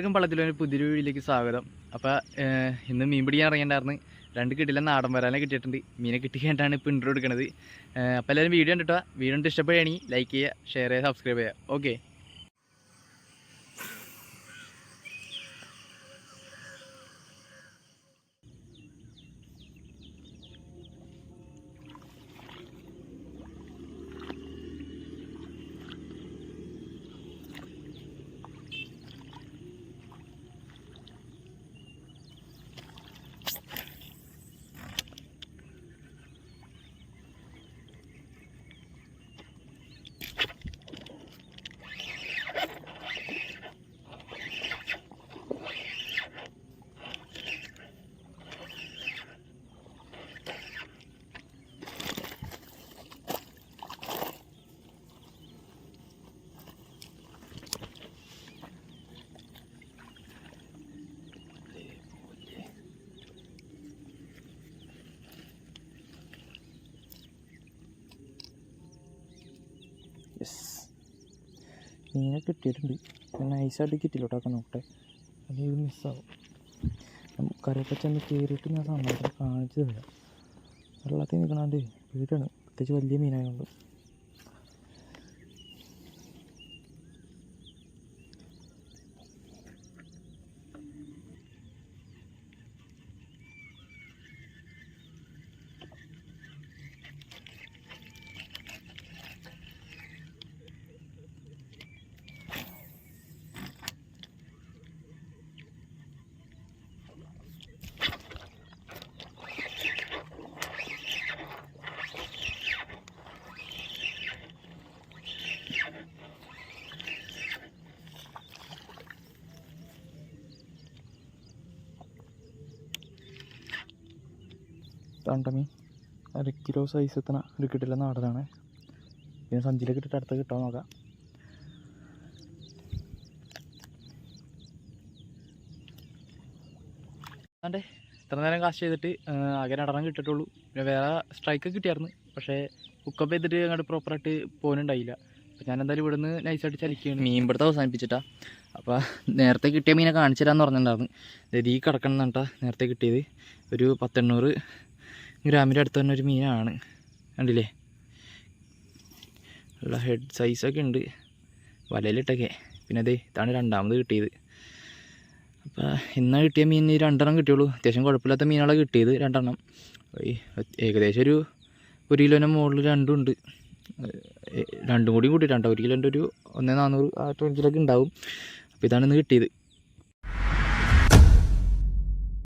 എല്ലാവർക്കും പള്ളത്തിലൊരു പുതിയൊരു വീഡിയോയിലേക്ക് സ്വാഗതം. അപ്പോൾ ഇന്ന് മീൻ പിടിക്കാൻ ഇറങ്ങിയിട്ടുണ്ടായിരുന്നു. രണ്ട് കിട്ടില്ല നാടൻ വരാനെ കിട്ടിയിട്ടുണ്ട്. മീനെ കിട്ടി കഴിഞ്ഞിട്ടാണ് ഇപ്പോൾ ഇൻട്രോ എടുക്കുന്നത് അപ്പോൾ എല്ലാവരും വീഡിയോ കണ്ടിട്ടോ? വീഡിയോ ഇഷ്ടപ്പെടുകയാണെങ്കിൽ ലൈക്ക് ചെയ്യുക ഷെയർ ചെയ്യുക സബ്സ്ക്രൈബ് ചെയ്യുക. ഓക്കെ യെസ് മീനെ കിട്ടിയിട്ടുണ്ട്. ഞാൻ നൈസായിട്ട് ഒക്കെ നോക്കട്ടെ. അല്ലെങ്കിൽ മിസ്സാവും കരയൊക്കെ ചെന്ന് കയറിയിട്ട് ഞാൻ സമ്മതം കാണിച്ചു തരാം. വെള്ളത്തിൽ നിൽക്കണാണ്ട് വീടാണ് പ്രത്യേകിച്ച് വലിയ മീനായതുകൊണ്ട് തണ്ടമീൻ അര കിലോ സൈസ് എത്തണ ഒരു കിട്ടില്ല നാടനാണ്. പിന്നെ സഞ്ചിയിലേക്ക് ഇട്ടിട്ട് അടുത്ത് കിട്ടാൻ നോക്കാം. അതെ ഇത്ര നേരം കാശ് ചെയ്തിട്ട് ആകെ രണ്ടെണ്ണം കിട്ടിയിട്ടുള്ളൂ. പിന്നെ വേറെ സ്ട്രൈക്ക് കിട്ടിയായിരുന്നു. പക്ഷേ ഹുക്കപ്പ് ചെയ്തിട്ട് അങ്ങോട്ട് പ്രോപ്പറായിട്ട് പോകുന്നുണ്ടായില്ല അപ്പോൾ ഞാൻ എന്തായാലും ഇവിടുന്ന് നൈസായിട്ട് ചലിക്കുകയാണ്. മീൻ പിടുത്തം അവസാനിപ്പിച്ചിട്ടാ. അപ്പോൾ നേരത്തെ കിട്ടിയ മീനെ കാണിച്ചു തരാമെന്ന് പറഞ്ഞിട്ടുണ്ടായിരുന്നു ഈ കിടക്കണം എന്നിട്ടാ നേരത്തെ കിട്ടിയത്. ഒരു പത്തെണ്ണൂറ് ഗ്രാമിന്റെ അടുത്ത് തന്നെ ഒരു മീനാണ്. കണ്ടില്ലേ? ഉള്ള ഹെഡ് സൈസൊക്കെ ഉണ്ട്. വലയിലിട്ടൊക്കെ. പിന്നെ അതെ ഇതാണ് രണ്ടാമത് കിട്ടിയത്. അപ്പോൾ ഇന്ന് കിട്ടിയ മീൻ രണ്ടെണ്ണം കിട്ടിയുള്ളൂ. അത്യാവശ്യം കുഴപ്പമില്ലാത്ത മീനുകളെ കിട്ടിയത് രണ്ടെണ്ണം. ഏകദേശം ഒരു ഒരു കിലോന്റെ മുകളിൽ രണ്ടും ഉണ്ട്. രണ്ടും കൂടി കൂട്ടിയിട്ടാണ് ഒരു കിലോന്റെ ഒരു ഒന്നേ നാനൂറ് ആ റേഞ്ചിലൊക്കെ ഉണ്ടാവും. അപ്പോൾ ഇതാണ് ഇന്ന് കിട്ടിയത്.